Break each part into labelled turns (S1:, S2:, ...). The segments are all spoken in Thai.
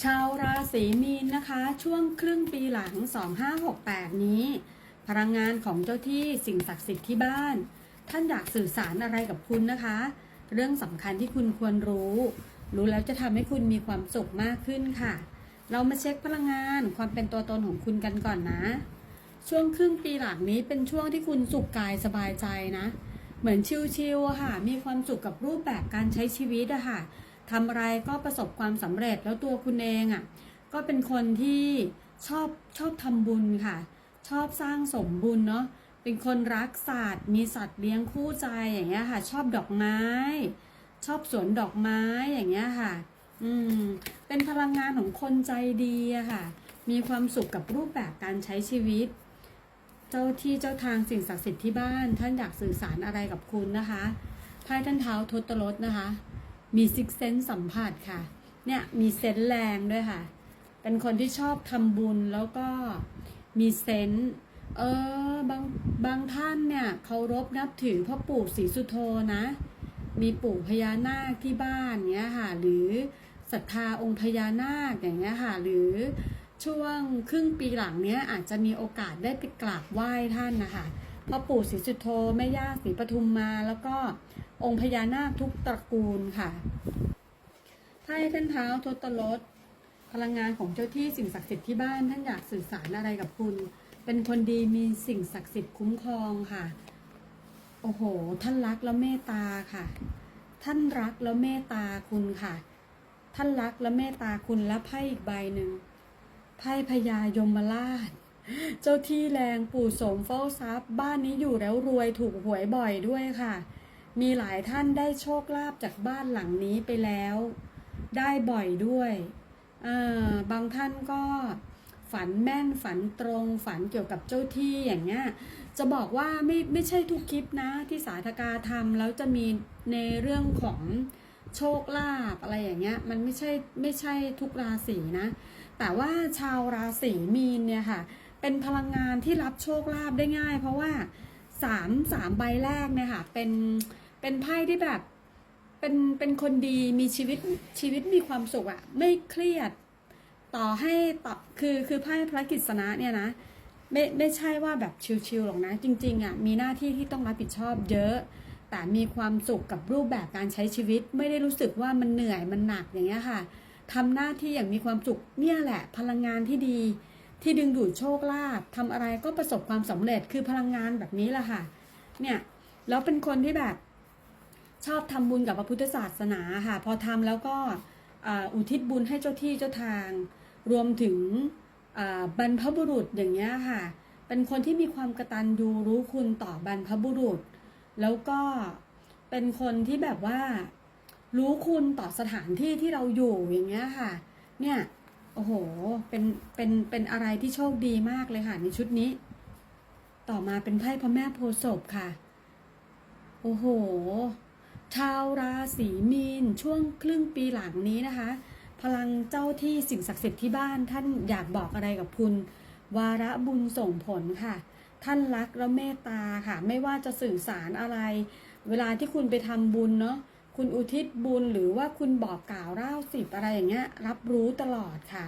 S1: ชาวราศีมีนนะคะ ช่วงครึ่งปีหลัง 2568 นี้ พลังงานของเจ้าที่สิ่งศักดิ์สิทธิ์ที่บ้าน ท่านอยากสื่อสารอะไรกับคุณนะคะ เรื่องสำคัญที่คุณควรรู้ รู้แล้วจะทำให้คุณมีความสุขมากขึ้นค่ะ เรามาเช็คพลังงานความเป็นตัวตนของคุณกันก่อนนะ ช่วงครึ่งปีหลังนี้เป็นช่วงที่คุณสุขกายสบายใจนะ เหมือนชิลๆค่ะ มีความสุขกับรูปแบบการใช้ชีวิตอะค่ะ ทำอะไรก็ประสบความสำเร็จแล้วตัวคุณเองอะก็เป็นคนที่ชอบชอบทำบุญค่ะ ชอบสร้างสมบุญเนาะเป็นคนรักสัตว์มีสัตว์เลี้ยงคู่ใจอย่างเงี้ยค่ะ ชอบดอกไม้ ชอบสวนดอกไม้อย่างเงี้ยค่ะ อืมเป็นพลังงานของคนใจดีอะค่ะ มีความสุขกับรูปแบบการใช้ชีวิต เจ้าที่เจ้าทางสิ่งศักดิ์สิทธิ์ที่บ้าน ท่านอยากสื่อสารอะไรกับคุณนะคะไพ่ท่านเท้าทศรถนะคะ มีซิกเซนสัมผัสค่ะ เนี่ยมีเซนส์แรงด้วยค่ะ เป็นคนที่ชอบทำบุญแล้วก็มีเซนส์เออบางบางท่านเนี่ยเคารพนับถือพ่อปู่ศรีสุโธนะ มีปู่พญานาคที่บ้านเนี้ยค่ะ หรือศรัทธาองค์พญานาคอย่างเงี้ยค่ะ หรือช่วงครึ่งปีหลังเนี้ยอาจจะมีโอกาสได้ไปกราบไหว้ท่านนะคะพ่อปู่ศรีสุโธแม่ย่าศรีปทุมมาแล้วก็ องค์พญานาคทุกตระกูลค่ะไพ่ท่านเท้าทศรถพลังงานของเจ้าที่สิ่งศักดิ์สิทธิ์ที่บ้านท่านอยากสื่อสารอะไรกับคุณ เป็นคนดีมีสิ่งศักดิ์สิทธิ์คุ้มครองค่ะ โอ้โห ท่านรักแล้วเมตตาค่ะ ท่านรักแล้วเมตตาคุณค่ะ ท่านรักและเมตตาคุณและไพ่อีกใบหนึ่งไพ่พญายมราช เจ้าที่แรงปู่สมเฝ้าทรัพย์ บ้านนี้อยู่แล้วรวยถูกหวยบ่อยด้วยค่ะ มีหลายท่านได้โชคลาภจากบ้านหลังนี้ไปแล้ว ได้บ่อยด้วยอ่าบางท่านก็ฝันแม่นฝันตรงฝันเกี่ยวกับเจ้าที่อย่างเงี้ยจะบอกว่าไม่ไม่ใช่ทุกคลิปนะที่สาธกาทำแล้วจะมีในเรื่องของโชคลาภอะไรอย่างเงี้ยมันไม่ใช่ไม่ใช่ทุกราศีนะ แต่ว่าชาวราศีมีนเนี่ยค่ะ เป็นพลังงานที่รับโชคลาภได้ง่าย เพราะว่าสามสามใบแรกเนี่ยค่ะเป็น เป็นไพ่ที่แบบ เป็นเป็นคนดีมีชีวิตชีวิตมีความสุขอะไม่เครียด ต่อให้ต่อคือคือไพ่พระกฤษณะเนี่ยนะไม่ไม่ใช่ว่าแบบชิลๆหรอกนะ จริงๆอะมีหน้าที่ที่ต้องรับผิดชอบเยอะ แต่มีความสุขกับรูปแบบการใช้ชีวิต ไม่ได้รู้สึกว่ามันเหนื่อยมันหนักอย่างเงี้ยค่ะทำหน้าที่อย่างมีความสุขเนี่ยแหละ พลังงานที่ดี ที่ดึงดูดโชคลาภทำอะไรก็ประสบความสำเร็จคือพลังงานแบบนี้แหละค่ะ เนี่ยแล้วเป็นคนที่แบบ ชอบทำบุญกับพระพุทธศาสนาค่ะ พอทำแล้วก็อุทิศบุญให้เจ้าที่เจ้าทาง รวมถึงบรรพบุรุษอย่างเงี้ยค่ะ เป็นคนที่มีความกระตันยูรู้คุณต่อบรรพบุรุษ แล้วก็เป็นคนที่แบบว่ารู้คุณต่อสถานที่ที่เราอยู่อย่างเงี้ยค่ะ เนี่ยโอ้โห เป็น เป็น เป็นอะไรที่โชคดีมากเลยค่ะ ในชุดนี้ ต่อมาเป็นไพ่พระแม่โพธิ์ศพค่ะ โอ้โห ชาวราศีมีนช่วงครึ่งปีหลังนี้นะคะ พลังเจ้าที่สิ่งศักดิ์สิทธิ์ที่บ้านท่านอยากบอกอะไรกับคุณ วาระบุญส่งผลค่ะ ท่านรักและเมตตาค่ะ ไม่ว่าจะสื่อสารอะไร เวลาที่คุณไปทำบุญเนาะคุณอุทิศบุญหรือว่าคุณบอกกล่าวเล่าสิบอะไรอย่างเงี้ย รับรู้ตลอดค่ะ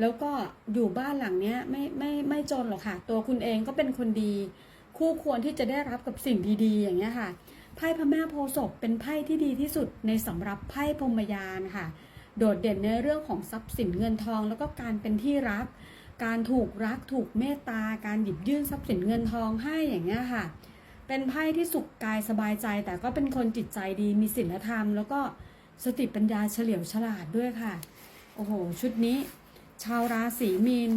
S1: แล้วก็อยู่บ้านหลังเนี้ยไม่ไม่ไม่จนหรอกค่ะ ตัวคุณเองก็เป็นคนดี คู่ควรที่จะได้รับกับสิ่งดีๆ อย่างเงี้ยค่ะ ไพ่พระแม่โพศพเป็นไพ่ที่ดีที่สุดในสำหรับไพ่พรมยานค่ะ โดดเด่นในเรื่องของทรัพย์สินเงินทอง แล้วก็การเป็นที่รัก การถูกรักถูกเมตตา การหยิบยื่นทรัพย์สินเงินทองให้อย่างเงี้ยค่ะ เป็นไพ่ที่สุขกายสบายใจ แต่ก็เป็นคนจิตใจดีมีศีลธรรม แล้วก็สติปัญญาเฉลียวฉลาดด้วยค่ะโอ้โหชุดนี้ ชาวราศีมีน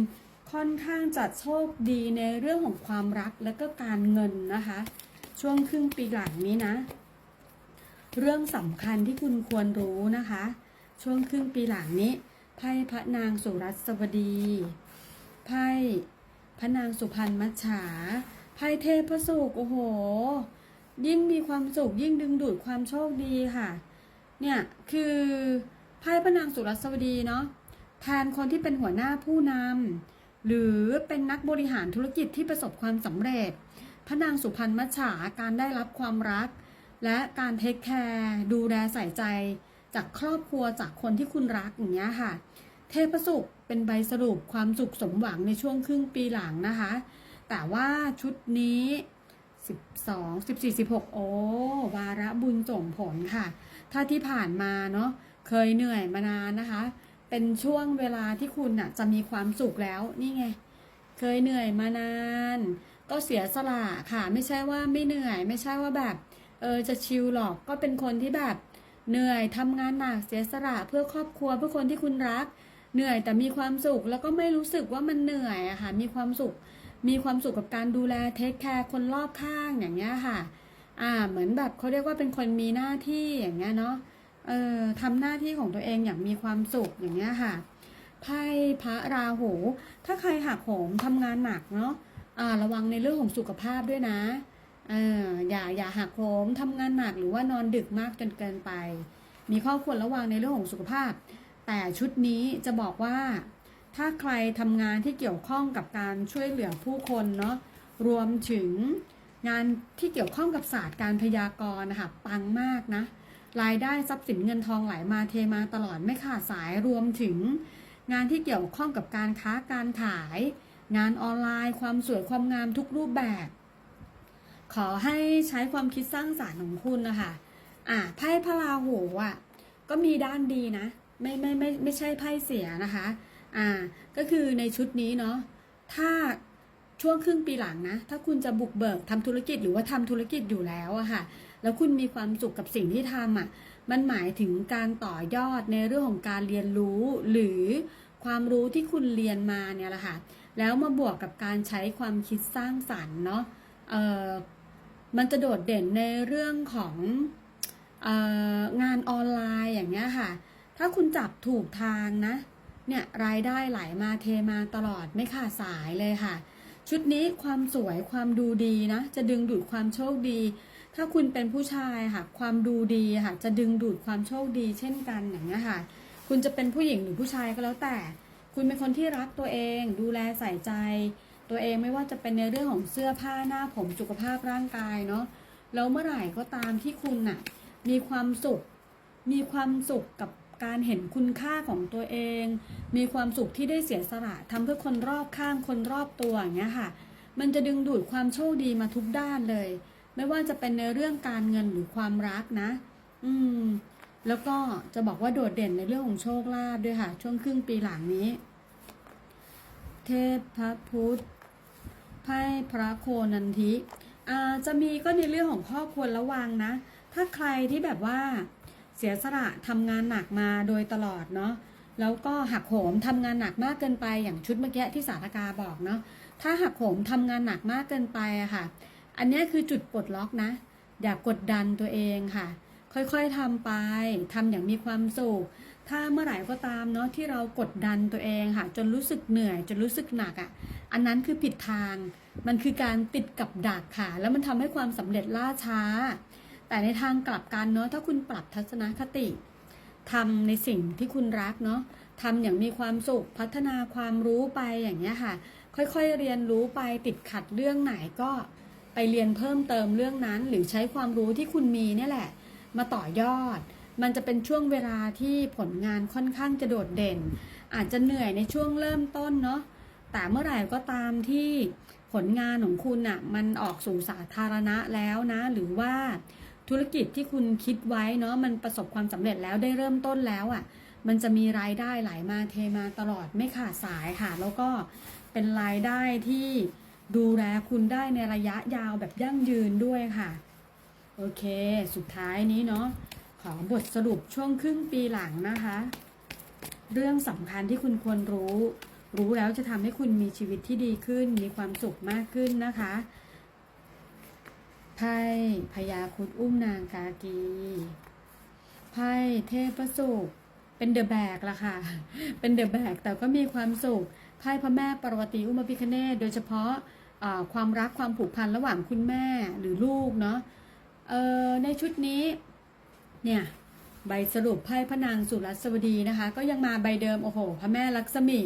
S1: ค่อนข้างจะโชคดีในเรื่องของความรักและก็การเงินนะคะ ช่วงครึ่งปีหลังนี้นะ เรื่องสำคัญที่คุณควรรู้นะคะ ช่วงครึ่งปีหลังนี้ไพ่พระนางสุรัสวดีไพ่พระนางสุพรรณมัจฉาไพ่เทพสุขโอ้โห ยิ่งมีความสุขยิ่งดึงดูดความโชคดีค่ะ เนี่ยคือไพ่พระนางสุรัสวดีเนาะแทนคนที่เป็นหัวหน้าผู้นำหรือเป็นนักบริหารธุรกิจที่ประสบความสำเร็จ พระนางสุพรรณมัจฉาการได้รับความรัก และการเทคแคร์ดูแลใส่ใจ จากครอบครัวจากคนที่คุณรักอย่างเงี้ยค่ะ เทพสุขเป็นใบสรุปความสุขสมหวังในช่วงครึ่งปีหลังนะคะ แต่ว่าชุดนี้ 12 14 16 โอ้วาระบุญส่งผลค่ะ ถ้าที่ผ่านมาเนาะเคยเหนื่อยมานานนะคะ เป็นช่วงเวลาที่คุณน่ะจะมีความสุขแล้วนี่ไง เคยเหนื่อยมานาน ก็เสียสละค่ะ ไม่ใช่ว่าไม่เหนื่อย ไม่ใช่ว่าแบบเออจะชิลหรอกก็เป็นคนที่แบบเหนื่อยทำงานหนักเสียสละเพื่อครอบครัวเพื่อคนที่คุณรัก เหนื่อยแต่มีความสุขแล้วก็ไม่รู้สึกว่ามันเหนื่อยอะค่ะมีความสุข มีความสุขกับการดูแลเทคแคร์คนรอบข้างอย่างเงี้ยค่ะ อ่าเหมือนแบบเขาเรียกว่าเป็นคนมีหน้าที่อย่างเงี้ยเนาะเออทำหน้าที่ของตัวเองอย่างมีความสุขอย่างเงี้ยค่ะไพ่พระราหู ถ้าใครหักโหมทำงานหนักเนาะ ระวังในเรื่องของสุขภาพด้วยนะเอออย่าอย่าหักโหมทำงานหนักหรือว่านอนดึกมากจนเกินไป มีข้อควรระวังในเรื่องของสุขภาพ แต่ชุดนี้จะบอกว่า ถ้าใครทำงานที่เกี่ยวข้องกับการช่วยเหลือผู้คนเนาะรวมถึงงานที่เกี่ยวข้องกับศาสตร์การพยากรณ์นะคะปังมากนะ รายได้ทรัพย์สินเงินทองไหลมาเทมาตลอดไม่ขาดสายรวมถึง งานที่เกี่ยวข้องกับการค้าการขาย งานออนไลน์ ความสวยความงามทุกรูปแบบ ขอให้ใช้ความคิดสร้างสารรค์ของคุณนะคะอะไพ่พระราหูอะก็มีด้านดีนะ ไม่ไม่ไม่ไม่ใช่ไพ่เสียนะคะอ่าก็คือในชุดนี้เนาะถ้าช่วงครึ่งปีหลังนะ ถ้าคุณจะบุกเบิกทำธุรกิจหรือว่าทำธุรกิจอยู่แล้วอะค่ะ แล้วคุณมีความสุขกับสิ่งที่ทำอะมันหมายถึงการต่อยอดในเรื่องของการเรียนรู้ หรือความรู้ที่คุณเรียนมาเนี่ยแหละค่ะ แล้วมาบวกกับการใช้ความคิดสร้างสรรค์เนาะมันจะโดดเด่นในเรื่องของอองานออนไลน์อย่างเงี้ยค่ะ ถ้าคุณจับถูกทางนะ เนี่ยรายได้ไหลมาเทมาตลอดไม่ขาดสายเลยค่ะ ชุดนี้ความสวยความดูดีนะ จะดึงดูดความโชคดี ถ้าคุณเป็นผู้ชายค่ะ ความดูดีค่ะ จะดึงดูดความโชคดีเช่นกันอย่างเงี้ยค่ะ คุณจะเป็นผู้หญิงหรือผู้ชายก็แล้วแต่ คุณเป็นคนที่รักตัวเอง ดูแลใส่ใจ ตัวเองไม่ว่าจะเป็นในเรื่องของเสื้อผ้าหน้าผมสุขภาพร่างกายเนาะแล้วเมื่อไหร่ก็ตามที่คุณน่ะมีความสุข มีความสุขกับการเห็นคุณค่าของตัวเอง มีความสุขที่ได้เสียสละทำเพื่อคนรอบข้างคนรอบตัวอย่างเงี้ยค่ะ มันจะดึงดูดความโชคดีมาทุกด้านเลย ไม่ว่าจะเป็นในเรื่องการเงินหรือความรักนะ อืม แล้วก็จะบอกว่าโดดเด่นในเรื่องของโชคลาภด้วยค่ะ ช่วงครึ่งปีหลังนี้ เทพพระพุทธไพ่พระโคนันทิอาจะมีก็ในเรื่องของข้อควรระวังนะ ถ้าใครที่แบบว่าเสียสละทำงานหนักมาโดยตลอดเนาะแล้วก็หักโหมทำงานหนักมากเกินไปอย่างชุดเมื่อกี้ที่สาธกาบอกเนาะถ้าหักโหมทำงานหนักมากเกินไปอะค่ะ อันนี้คือจุดปลดล็อกนะ อย่ากดดันตัวเองค่ะ ค่อยๆทำไปทำอย่างมีความสุข ถ้าเมื่อไหร่ก็ตามเนาะที่เรากดดันตัวเองค่ะจนรู้สึกเหนื่อย จนรู้สึกหนักอะ่ะ อันนั้นคือผิดทาง มันคือการติดกับดักค่ะ แล้วมันทำให้ความสำเร็จล่าช้า แต่ในทางกลับกันเนาะถ้าคุณปรับทัศนคติทำในสิ่งที่คุณรักเนาะทำอย่างมีความสุขพัฒนาความรู้ไปอย่างเงี้ยค่ะ ค่อยๆเรียนรู้ไปติดขัดเรื่องไหนก็ไปเรียนเพิ่มเติมเรื่องนั้น หรือใช้ความรู้ที่คุณมีเนี่ยแหละ มาต่อยอด มันจะเป็นช่วงเวลาที่ผลงานค่อนข้างจะโดดเด่น อาจจะเหนื่อยในช่วงเริ่มต้นเนาะแต่เมื่อไหร่ก็ตามที่ผลงานของคุณอะ่ะมันออกสู่สาธารณะแล้วนะ หรือว่าธุรกิจที่คุณคิดไว้เนาะมันประสบความสำเร็จแล้วได้เริ่มต้นแล้วอะ่ะ มันจะมีรายได้ไหลมาเทมาตลอดไม่ขาดสายค่ะ แล้วก็เป็นรายได้ที่ดูแลคุณได้ในระยะยาวแบบยั่งยืนด้วยค่ะ โอเค สุดท้ายนี้เนาะ ขอบทสรุปช่วงครึ่งปีหลังนะคะ เรื่องสำคัญที่คุณควรรู้ รู้แล้วจะทำให้คุณมีชีวิตที่ดีขึ้น มีความสุขมากขึ้นนะคะไพ่พญาคุดอุ้มนางกากีไพ่เทพสุขเป็นเดอะแบกละค่ะ เป็นเดอะแบกแต่ก็มีความสุขไพ่พระแม่ปรวตีอุมาพิคเนตโดยเฉพาะความรักความผูกพันระหว่างคุณแม่หรือลูกเนาะในชุดนี้ เนี่ยใบสรุปไพ่พระนางสุรัสวดีนะคะ ก็ยังมาใบเดิมโอ้โหพระแม่ลักษมี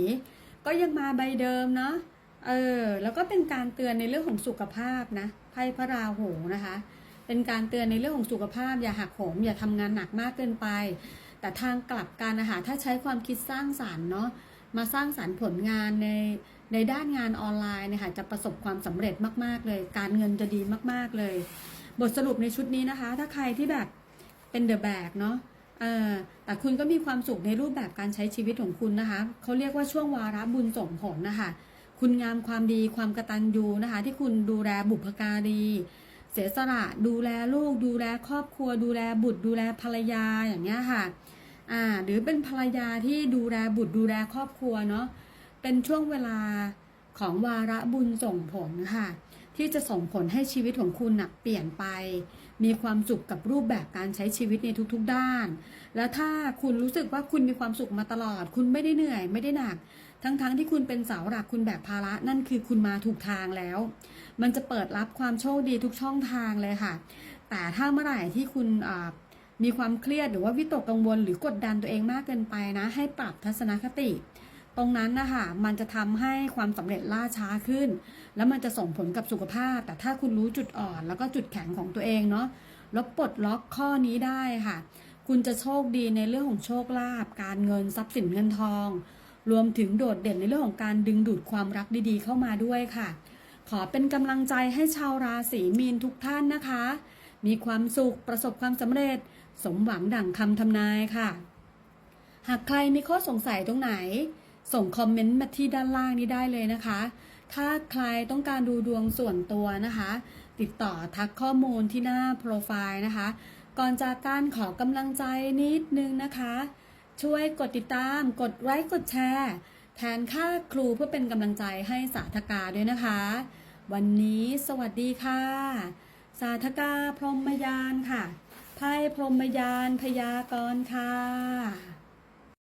S1: ก็ยังมาใบเดิมเนาะเออแล้วก็เป็นการเตือนในเรื่องของสุขภาพนะไพ่พระราหูนะคะ เป็นการเตือนในเรื่องของสุขภาพ อย่าหักโหมอย่าทำงานหนักมากเกินไป แต่ทางกลับกันนะคะถ้าใช้ความคิดสร้างสารรค์เนาะมาสร้างสารรค์ผลงานในในด้านงานออนไลน์นี่ยค่ะจะประสบความสำเร็จมากๆเลย การเงินจะดีมากๆเลย บทสรุปในชุดนี้นะคะ ถ้าใครที่แบบ เป็นเดอะแบกเนาะแต่คุณก็มีความสุขในรูปแบบการใช้ชีวิตของคุณนะคะเขาเรียกว่าช่วงวาระบุญส่งผลนะคะ คุณงามความดีความกระตัญญูนะคะ ที่คุณดูแลบุพการี เสียสละดูแลลูก ดูแลครอบครัว ดูแลบุตร ดูแลภรรยาอย่างเงี้ยค่ะอ่าหรือเป็นภรรยาที่ดูแลบุตรดูแลครอบครัวเนาะเป็นช่วงเวลาของวาระบุญส่งผลค่ะ ที่จะส่งผลให้ชีวิตของคุณนะเปลี่ยนไป มีความสุขกับรูปแบบการใช้ชีวิตในทุกๆด้าน แล้วถ้าคุณรู้สึกว่าคุณมีความสุขมาตลอด คุณไม่ได้เหนื่อยไม่ได้หนัก ทั้งๆที่คุณเป็นเสาหลักคุณแบกภาระนั่นคือคุณมาถูกทางแล้ว มันจะเปิดรับความโชคดีทุกช่องทางเลยค่ะ แต่ถ้าเมื่อไหร่ที่คุณมีความเครียดหรือว่าวิตกกังวล หรือกดดันตัวเองมากเกินไปนะ ให้ปรับทัศนคติ ตรงนั้นนะคะมันจะทำให้ความสำเร็จล่าช้าขึ้น แล้วมันจะส่งผลกับสุขภาพ แต่ถ้าคุณรู้จุดอ่อนแล้วก็จุดแข็งของตัวเองเนาะแล้วปลดล็อกข้อนี้ได้ค่ะ คุณจะโชคดีในเรื่องของโชคลาภการเงินทรัพย์สินเงินทอง รวมถึงโดดเด่นในเรื่องของการดึงดูดความรักดีๆ เข้ามาด้วยค่ะ ขอเป็นกำลังใจให้ชาวราศีมีนทุกท่านนะคะ มีความสุขประสบความสำเร็จ สมหวังดั่งคำทำนายค่ะ หากใครมีข้อสงสัยตรงไหน ส่งคอมเมนต์มาที่ด้านล่างนี้ได้เลยนะคะ ถ้าใครต้องการดูดวงส่วนตัวนะคะ ติดต่อทักข้อมูลที่หน้าโปรไฟล์นะคะ ก่อนจากการขอกำลังใจนิดนึงนะคะ ช่วยกดติดตาม กดไลค์กดแชร์แทนค่าครูเพื่อเป็นกำลังใจให้สาธกาด้วยนะคะ วันนี้สวัสดีค่ะ สาธกาพรหมยานค่ะไพ่พรหมยานพยากรณ์ค่ะ